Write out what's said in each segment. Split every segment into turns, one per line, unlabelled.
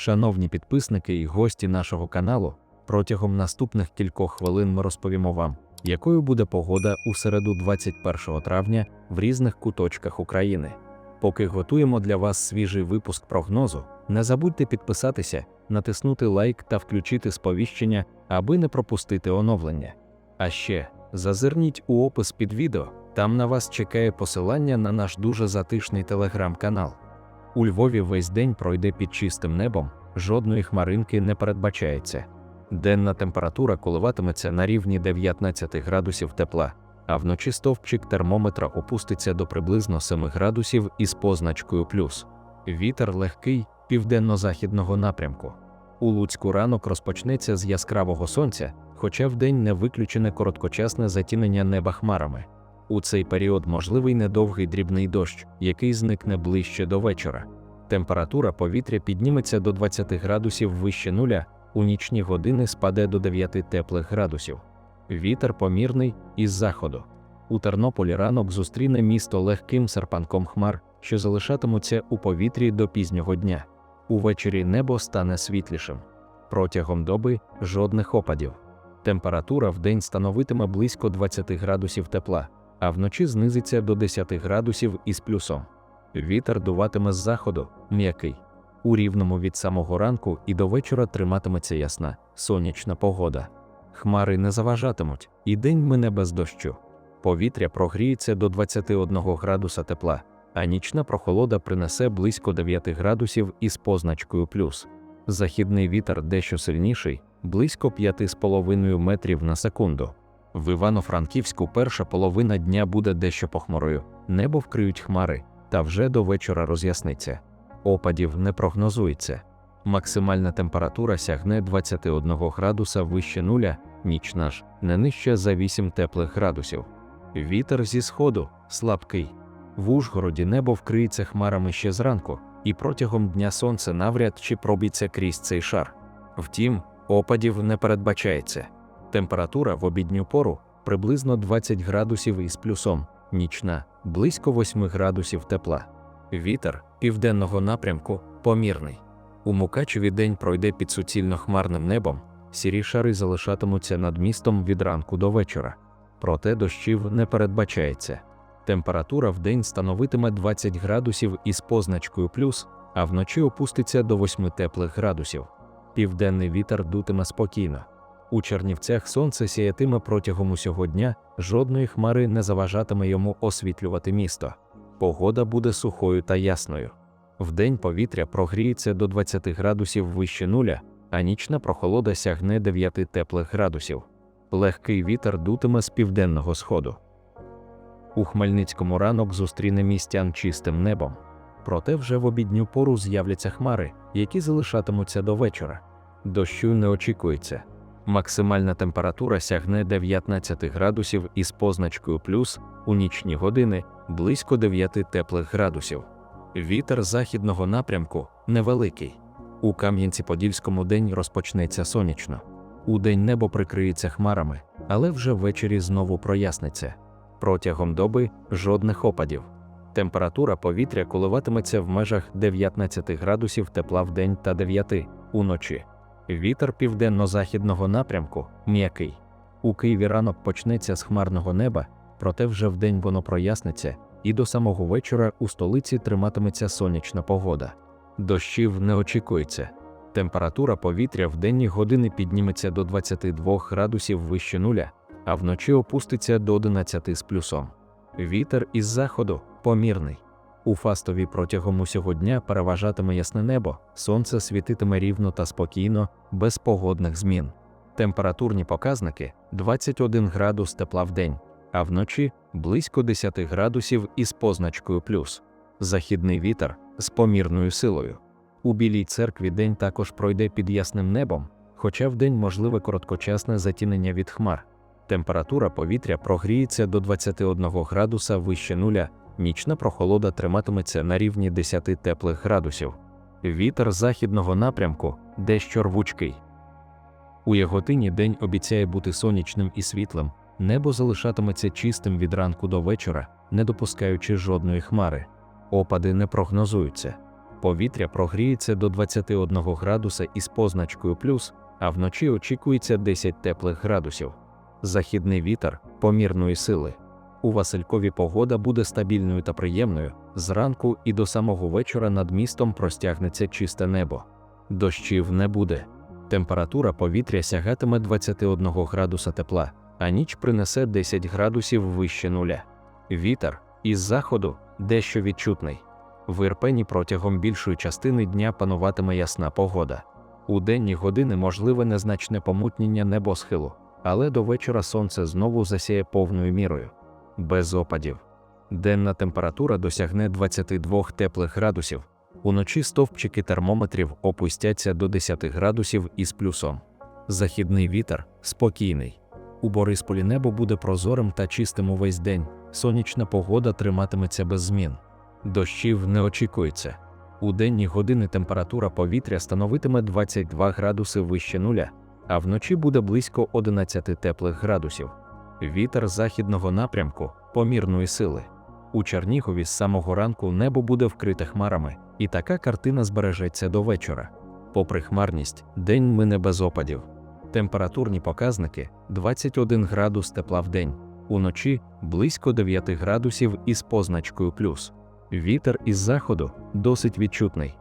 Шановні підписники і гості нашого каналу, протягом наступних кількох хвилин ми розповімо вам, якою буде погода у середу 21 травня в різних куточках України. Поки готуємо для вас свіжий випуск прогнозу, не забудьте підписатися, натиснути лайк та включити сповіщення, аби не пропустити оновлення. А ще зазирніть у опис під відео, там на вас чекає посилання на наш дуже затишний телеграм-канал. У Львові весь день пройде під чистим небом, жодної хмаринки не передбачається. Денна температура коливатиметься на рівні 19 градусів тепла, а вночі стовпчик термометра опуститься до приблизно 7 градусів із позначкою плюс. Вітер легкий південно-західного напрямку. У Луцьку ранок розпочнеться з яскравого сонця, хоча вдень не виключене короткочасне затінення неба хмарами. У цей період можливий недовгий дрібний дощ, який зникне ближче до вечора. Температура повітря підніметься до 20 градусів вище нуля, у нічні години спаде до 9 теплих градусів. Вітер помірний із заходу. У Тернополі ранок зустріне місто легким серпанком хмар, що залишатимуться у повітрі до пізнього дня. Увечері небо стане світлішим. Протягом доби жодних опадів. Температура в день становитиме близько 20 градусів тепла, а вночі знизиться до 10 градусів із плюсом. Вітер дуватиме з заходу, м'який. У рівному від самого ранку і до вечора триматиметься ясна, сонячна погода. Хмари не заважатимуть, і день мине без дощу. Повітря прогріється до 21 градуса тепла, а нічна прохолода принесе близько 9 градусів із позначкою плюс. Західний вітер дещо сильніший, близько 5,5 метрів на секунду. В Івано-Франківську перша половина дня буде дещо похмурою, небо вкриють хмари, та вже до вечора роз'ясниться. Опадів не прогнозується. Максимальна температура сягне 21 градуса вище нуля, нічна ж не нижче за 8 теплих градусів. Вітер зі сходу слабкий. В Ужгороді небо вкриється хмарами ще зранку, і протягом дня сонце навряд чи пробіться крізь цей шар. Втім, опадів не передбачається. Температура в обідню пору приблизно 20 градусів із плюсом, нічна близько 8 градусів тепла. Вітер південного напрямку помірний. У Мукачеві день пройде під суцільно хмарним небом, сірі шари залишатимуться над містом від ранку до вечора. Проте дощів не передбачається. Температура в день становитиме 20 градусів із позначкою плюс, а вночі опуститься до 8 теплих градусів. Південний вітер дутиме спокійно. У Чернівцях сонце сіятиме протягом усього дня, жодної хмари не заважатиме йому освітлювати місто. Погода буде сухою та ясною. Вдень повітря прогріється до 20 градусів вище нуля, а нічна прохолода сягне 9 теплих градусів. Легкий вітер дутиме з південного сходу. У Хмельницькому ранок зустріне містян чистим небом. Проте вже в обідню пору з'являться хмари, які залишатимуться до вечора. Дощу не очікується. Максимальна температура сягне 19 градусів із позначкою плюс у нічні години близько 9 теплих градусів. Вітер західного напрямку невеликий. У Кам'янці-Подільському день розпочнеться сонячно. У день небо прикриється хмарами, але вже ввечері знову проясниться. Протягом доби жодних опадів. Температура повітря коливатиметься в межах 19 градусів тепла в день та 9 уночі. Вітер південно-західного напрямку м'який. У Києві ранок почнеться з хмарного неба, проте вже вдень воно проясниться, і до самого вечора у столиці триматиметься сонячна погода. Дощів не очікується. Температура повітря в денні години підніметься до 22 градусів вище нуля, а вночі опуститься до 11 з плюсом. Вітер із заходу помірний. У Фастові протягом усього дня переважатиме ясне небо, сонце світитиме рівно та спокійно, без погодних змін. Температурні показники 21 градус тепла в день, а вночі близько 10 градусів із позначкою плюс. Західний вітер з помірною силою. У Білій церкві день також пройде під ясним небом, хоча вдень можливе короткочасне затінення від хмар. Температура повітря прогріється до 21 градуса вище нуля, нічна прохолода триматиметься на рівні 10 теплих градусів. Вітер західного напрямку дещо рвучкий. У Яготині день обіцяє бути сонячним і світлим, небо залишатиметься чистим від ранку до вечора, не допускаючи жодної хмари. Опади не прогнозуються. Повітря прогріється до 21 градуса із позначкою плюс, а вночі очікується 10 теплих градусів. Західний вітер помірної сили. У Василькові погода буде стабільною та приємною. Зранку і до самого вечора над містом простягнеться чисте небо. Дощів не буде. Температура повітря сягатиме 21 градуса тепла, а ніч принесе 10 градусів вище нуля. Вітер із заходу дещо відчутний. В Ірпені протягом більшої частини дня пануватиме ясна погода. У денні години можливе незначне помутнення небосхилу, але до вечора сонце знову засяє повною мірою. Без опадів. Денна температура досягне 22 теплих градусів. Уночі стовпчики термометрів опустяться до 10 градусів із плюсом. Західний вітер спокійний. У Борисполі небо буде прозорим та чистим увесь день. Сонячна погода триматиметься без змін. Дощів не очікується. У денні години температура повітря становитиме 22 градуси вище нуля, а вночі буде близько 11 теплих градусів. Вітер західного напрямку помірної сили. У Чернігові з самого ранку небо буде вкрите хмарами, і така картина збережеться до вечора. Попри хмарність, день мине без опадів. Температурні показники 21 градус тепла в день, уночі близько 9 градусів із позначкою плюс. Вітер із заходу досить відчутний.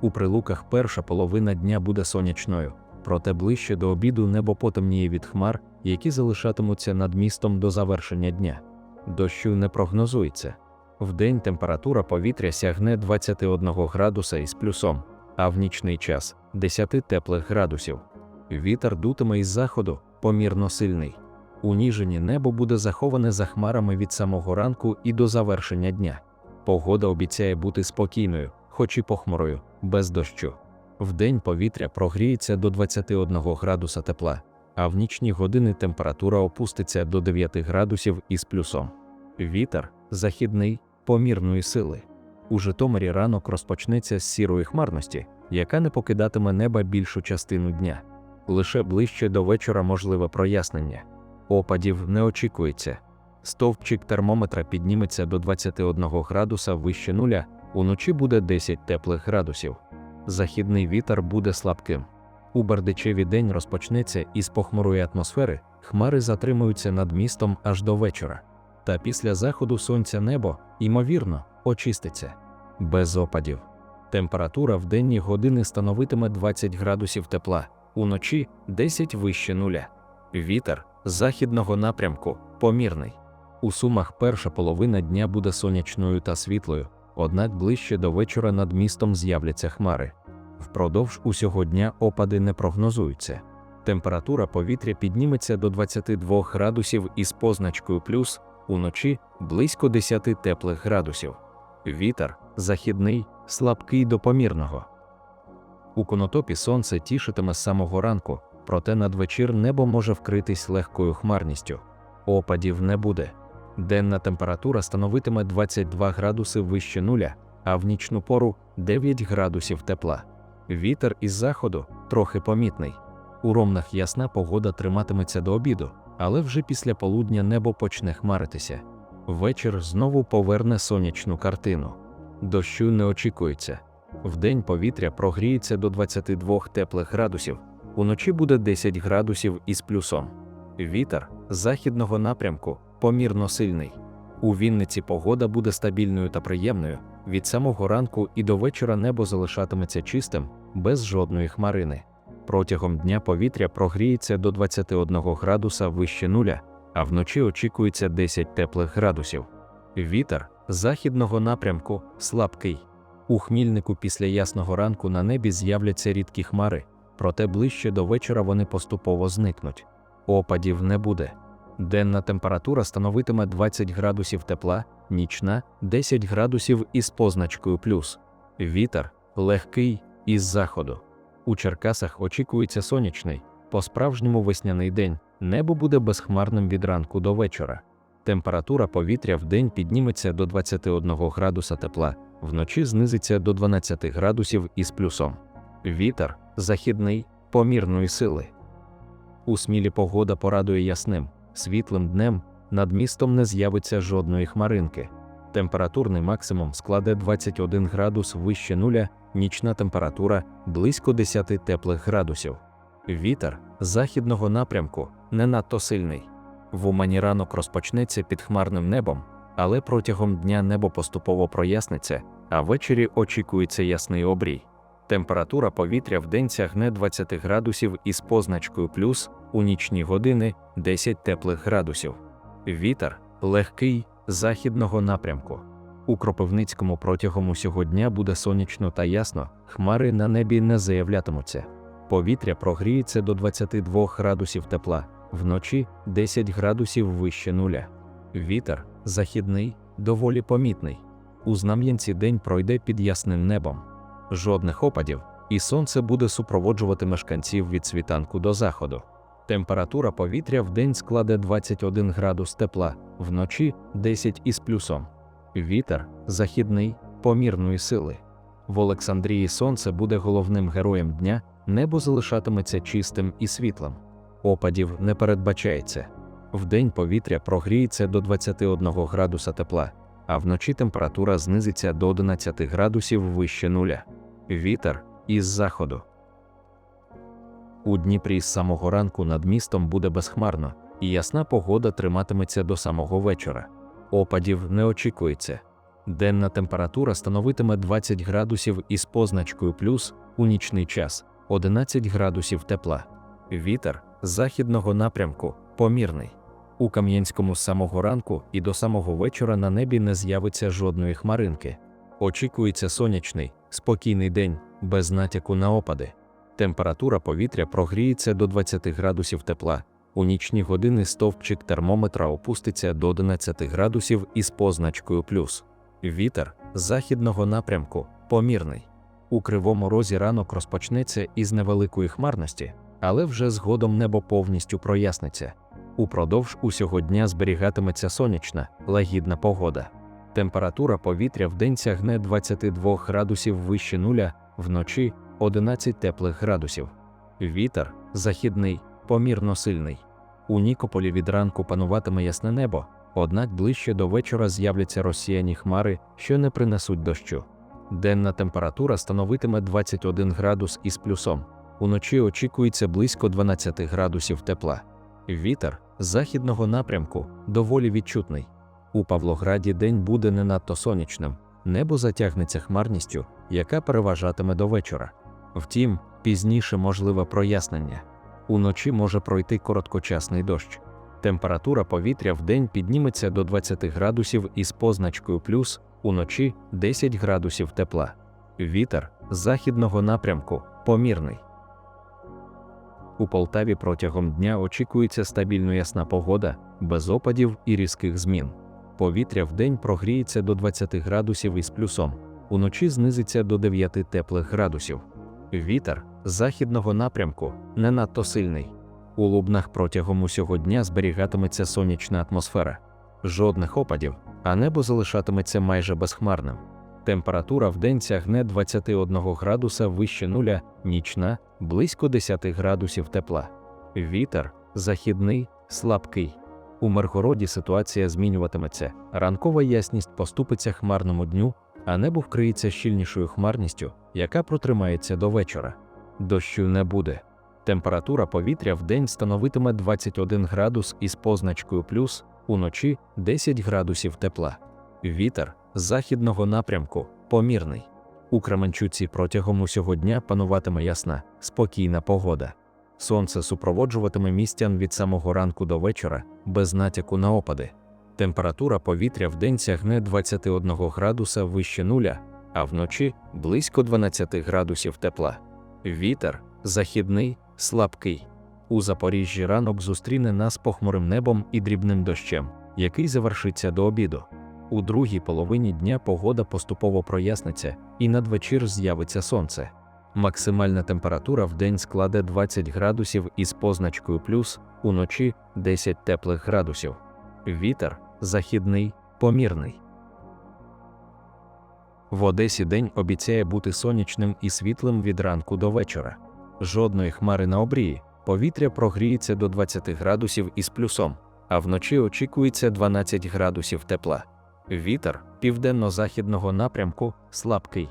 У прилуках перша половина дня буде сонячною, проте ближче до обіду небо потемніє від хмар, які залишатимуться над містом до завершення дня. Дощу не прогнозується. Вдень температура повітря сягне 21 градуса із плюсом, а в нічний час 10 теплих градусів. Вітер дутиме із заходу помірно сильний. У Ніжині небо буде заховане за хмарами від самого ранку і до завершення дня. Погода обіцяє бути спокійною, хоч і похмурою, без дощу. Вдень повітря прогріється до 21 градуса тепла, а в нічні години температура опуститься до 9 градусів із плюсом. Вітер західний помірної сили. У Житомирі ранок розпочнеться з сірої хмарності, яка не покидатиме неба більшу частину дня. Лише ближче до вечора можливе прояснення. Опадів не очікується. Стовпчик термометра підніметься до 21 градуса вище нуля, уночі буде 10 теплих градусів. Західний вітер буде слабким. У Бердичеві день розпочнеться із похмурої атмосфери, хмари затримуються над містом аж до вечора. Та після заходу сонця небо, ймовірно, очиститься. Без опадів. Температура в денні години становитиме 20 градусів тепла, уночі 10 вище нуля. Вітер західного напрямку помірний. У сумах перша половина дня буде сонячною та світлою, однак ближче до вечора над містом з'являться хмари. Впродовж усього дня опади не прогнозуються. Температура повітря підніметься до 22 градусів із позначкою плюс, уночі близько 10 теплих градусів. Вітер західний, слабкий до помірного. У конотопі сонце тішитиме з самого ранку, проте надвечір небо може вкритись легкою хмарністю. Опадів не буде. Денна температура становитиме 22 градуси вище нуля, а в нічну пору 9 градусів тепла. Вітер із заходу трохи помітний. У ромнах ясна погода триматиметься до обіду, але вже після полудня небо почне хмаритися. Вечір знову поверне сонячну картину. Дощу не очікується. Вдень повітря прогріється до 22 теплих градусів, уночі буде 10 градусів із плюсом. Вітер західного напрямку помірно сильний. У Вінниці погода буде стабільною та приємною. Від самого ранку і до вечора небо залишатиметься чистим, без жодної хмарини. Протягом дня повітря прогріється до 21 градуса вище нуля, а вночі очікується 10 теплих градусів. Вітер західного напрямку слабкий. У хмільнику після ясного ранку на небі з'являться рідкі хмари, проте ближче до вечора вони поступово зникнуть. Опадів не буде. Денна температура становитиме 20 градусів тепла, нічна 10 градусів із позначкою плюс. Вітер легкий із заходу. У Черкасах очікується сонячний, по-справжньому весняний день, небо буде безхмарним від ранку до вечора. Температура повітря в день підніметься до 21 градуса тепла, вночі знизиться до 12 градусів із плюсом. Вітер західний помірної сили. У смілі погода порадує ясним, світлим днем, над містом не з'явиться жодної хмаринки. Температурний максимум складе 21 градус вище нуля, нічна температура близько 10 теплих градусів. Вітер західного напрямку не надто сильний. В Умані ранок розпочнеться під хмарним небом, але протягом дня небо поступово проясниться, а ввечері очікується ясний обрій. Температура повітря в день сягне 20 градусів із позначкою плюс, у нічні години 10 теплих градусів. Вітер легкий західного напрямку. У Кропивницькому протягом усього дня буде сонячно та ясно, хмари на небі не заявлятимуться. Повітря прогріється до 22 градусів тепла, вночі 10 градусів вище нуля. Вітер західний, доволі помітний. У Знам'янці день пройде під ясним небом. Жодних опадів, і сонце буде супроводжувати мешканців від світанку до заходу. Температура повітря в день складе 21 градус тепла, вночі 10 із плюсом. Вітер західний, помірної сили. В Олександрії сонце буде головним героєм дня, небо залишатиметься чистим і світлим. Опадів не передбачається. Вдень повітря прогріється до 21 градуса тепла, а вночі температура знизиться до 11 градусів вище нуля. Вітер із заходу. У Дніпрі з самого ранку над містом буде безхмарно, і ясна погода триматиметься до самого вечора. Опадів не очікується. Денна температура становитиме 20 градусів із позначкою плюс у нічний час 11 градусів тепла. Вітер західного напрямку помірний. У Кам'янському з самого ранку і до самого вечора на небі не з'явиться жодної хмаринки. Очікується сонячний, спокійний день, без натяку на опади. Температура повітря прогріється до 20 градусів тепла. У нічні години стовпчик термометра опуститься до 11 градусів із позначкою плюс. Вітер західного напрямку помірний. У кривому розі ранок розпочнеться із невеликої хмарності, але вже згодом небо повністю проясниться. Упродовж усього дня зберігатиметься сонячна, лагідна погода. Температура повітря в день сягне 22 градусів вище нуля, вночі 11 теплих градусів. Вітер західний, помірно сильний. У Нікополі від ранку пануватиме ясне небо, однак ближче до вечора з'являться розсіяні хмари, що не принесуть дощу. Денна температура становитиме 21 градус із плюсом. Уночі очікується близько 12 градусів тепла. Вітер західного напрямку доволі відчутний. У Павлограді день буде не надто сонячним, небо затягнеться хмарністю, яка переважатиме до вечора. Втім, пізніше можливе прояснення. Уночі може пройти короткочасний дощ. Температура повітря в день підніметься до 20 градусів із позначкою плюс, уночі 10 градусів тепла. Вітер західного напрямку помірний. У Полтаві протягом дня очікується стабільно ясна погода, без опадів і різких змін. Повітря в день прогріється до 20 градусів із плюсом, уночі знизиться до 9 теплих градусів. Вітер західного напрямку не надто сильний. У Лубнах протягом усього дня зберігатиметься сонячна атмосфера, жодних опадів, а небо залишатиметься майже безхмарним. Температура в день сягне 21 градуса вище нуля, нічна близько 10 градусів тепла. Вітер західний, слабкий. У Миргороді ситуація змінюватиметься. Ранкова ясність поступиться хмарному дню, а небо вкриється щільнішою хмарністю, яка протримається до вечора. Дощу не буде. Температура повітря в день становитиме 21 градус із позначкою плюс, уночі 10 градусів тепла. Вітер з західного напрямку помірний. У Кременчуці протягом усього дня пануватиме ясна, спокійна погода. Сонце супроводжуватиме містян від самого ранку до вечора, без натяку на опади. Температура повітря в день сягне 21 градуса вище нуля, а вночі близько 12 градусів тепла. Вітер західний, слабкий. У Запоріжжі ранок зустріне нас похмурим небом і дрібним дощем, який завершиться до обіду. У другій половині дня погода поступово проясниться, і надвечір з'явиться сонце. Максимальна температура в день складе 20 градусів із позначкою плюс, уночі 10 теплих градусів. Вітер західний, помірний. В Одесі день обіцяє бути сонячним і світлим від ранку до вечора. Жодної хмари на обрії, повітря прогріється до 20 градусів із плюсом, а вночі очікується 12 градусів тепла. Вітер південно-західного напрямку слабкий.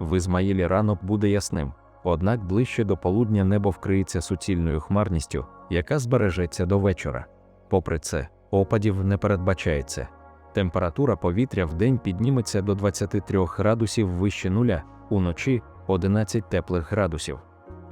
В Ізмаїлі ранок буде ясним, однак ближче до полудня небо вкриється суцільною хмарністю, яка збережеться до вечора. Попри це, опадів не передбачається. Температура повітря в день підніметься до 23 градусів вище нуля, уночі 11 теплих градусів.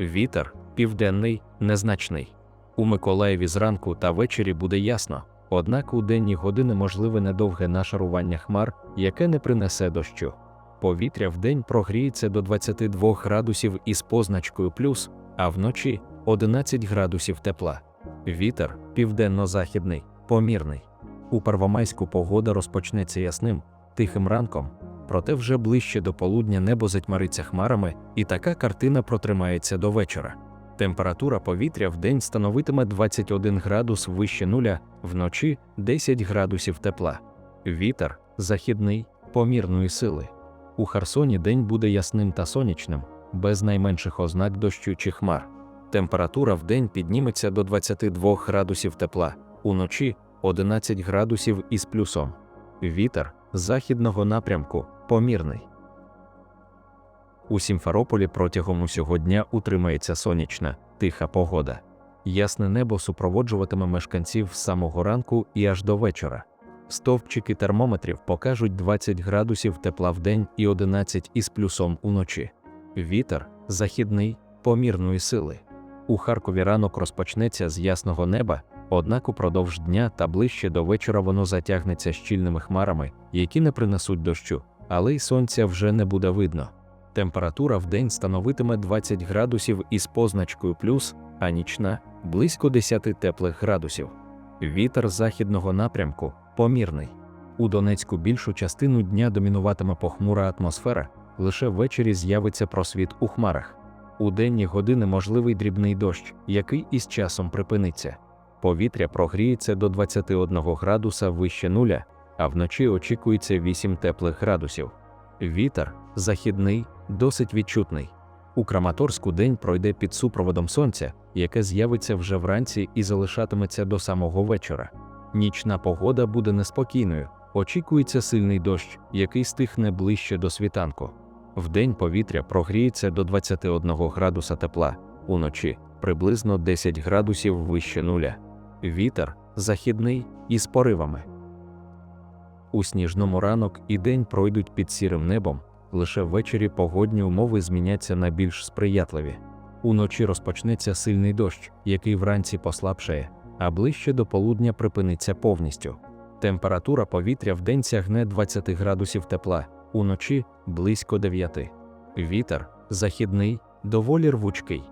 Вітер південний, незначний. У Миколаєві зранку та ввечері буде ясно, однак у денні години можливе недовге нашарування хмар, яке не принесе дощу. Повітря вдень прогріється до 22 градусів із позначкою плюс, а вночі 11 градусів тепла. Вітер південно-західний, помірний. У Первомайську погода розпочнеться ясним, тихим ранком, проте вже ближче до полудня небо затьмариться хмарами, і така картина протримається до вечора. Температура повітря в день становитиме 21 градус вище нуля, вночі 10 градусів тепла. Вітер західний, помірної сили. У Херсоні день буде ясним та сонячним, без найменших ознак дощу чи хмар. Температура в день підніметься до 22 градусів тепла, уночі 11 градусів із плюсом. Вітер західного напрямку помірний. У Сімферополі протягом усього дня утримається сонячна, тиха погода. Ясне небо супроводжуватиме мешканців з самого ранку і аж до вечора. Стовпчики термометрів покажуть 20 градусів тепла в день і 11 із плюсом уночі. Вітер західний, помірної сили. У Харкові ранок розпочнеться з ясного неба, однак упродовж дня та ближче до вечора воно затягнеться щільними хмарами, які не принесуть дощу, але й сонця вже не буде видно. Температура в день становитиме 20 градусів із позначкою плюс, а нічна близько 10 теплих градусів. Вітер західного напрямку помірний. У Донецьку більшу частину дня домінуватиме похмура атмосфера, лише ввечері з'явиться просвіт у хмарах. У денні години можливий дрібний дощ, який із часом припиниться. Повітря прогріється до 21 градуса вище нуля, а вночі очікується 8 теплих градусів. Вітер західний, досить відчутний. У Краматорську день пройде під супроводом сонця, яке з'явиться вже вранці і залишатиметься до самого вечора. Нічна погода буде неспокійною, очікується сильний дощ, який стихне ближче до світанку. Вдень повітря прогріється до 21 градуса тепла, уночі приблизно 10 градусів вище нуля. Вітер західний із поривами. У сніжному ранок і день пройдуть під сірим небом, лише ввечері погодні умови зміняться на більш сприятливі. Уночі розпочнеться сильний дощ, який вранці послабшає, а ближче до полудня припиниться повністю. Температура повітря вдень сягне 20 градусів тепла, уночі близько 9. Вітер західний, доволі рвучкий.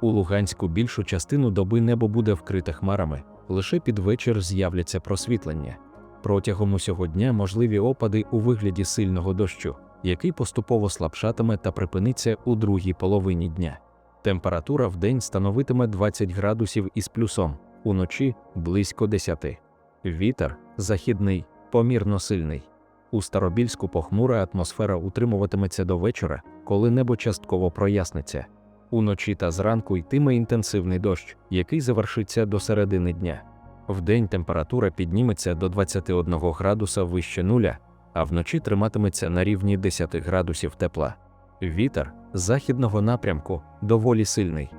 У Луганську більшу частину доби небо буде вкрите хмарами, лише під вечір з'являться просвітлення. Протягом усього дня можливі опади у вигляді сильного дощу, який поступово слабшатиме та припиниться у другій половині дня. Температура в день становитиме 20 градусів із плюсом, уночі близько 10. Вітер західний, помірно сильний. У Старобільську похмура атмосфера утримуватиметься до вечора, коли небо частково проясниться. Уночі та зранку йтиме інтенсивний дощ, який завершиться до середини дня. Вдень температура підніметься до 21 градуса вище нуля, а вночі триматиметься на рівні 10 градусів тепла. Вітер західного напрямку доволі сильний.